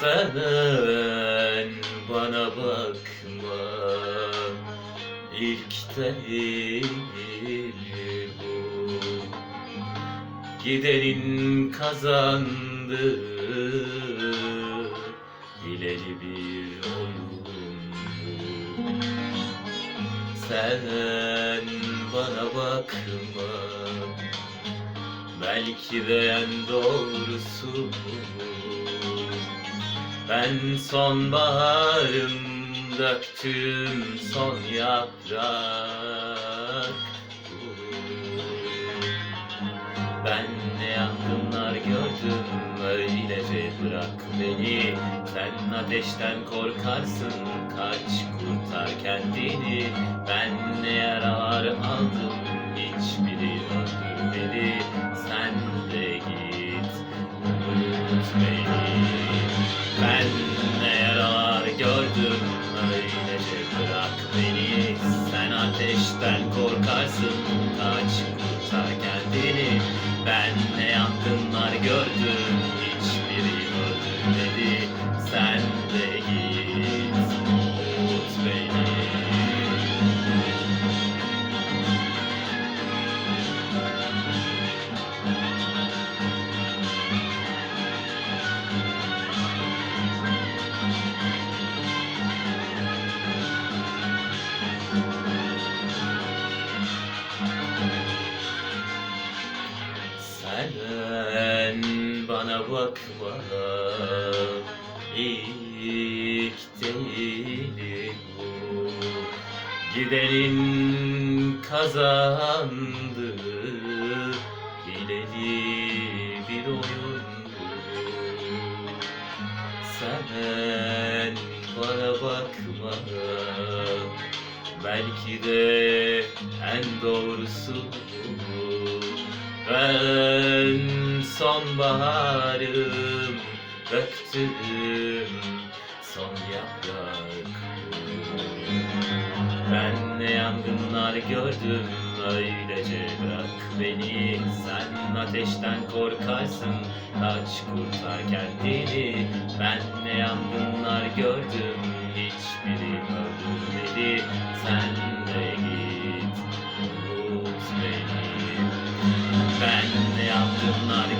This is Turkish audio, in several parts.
Sen bana bakma ilk değil bu. Gidenin kazandı Hileli bir oyun bu. Sen bana bakma Belki de en doğrusu bu ben sonbaharım döktüm son yaprak. Ben ne yangınlar gördüm öylece bırak beni. Sen ateşten korkarsın kaç kurtar kendini. Ben ne yaralar aldım hiçbiri öldürmedi. Sen de git unut beni ateşten korkarsın. Kaç kurtar kendini. Ben ne yangınlar gördüm bana bakma ilk değil bu. Gidenin kazandı. Hileli bir oyun bu Sen bana bakma. Belki de en doğrusu bu. Ben sonbaharım Döktüm son yaprak Ben ne yangınlar gördüm öylece bırak beni. Sen ateşten korkarsın kaç kurtar kendini. Ben ne yangınlar gördüm hiçbiri öldürmedi. Sen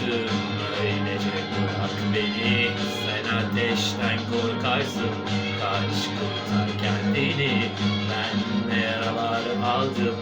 gördüm öylece bırak beni Sen ateşten korkarsın. Kaç kurtar kendini. Ben yaralar aldım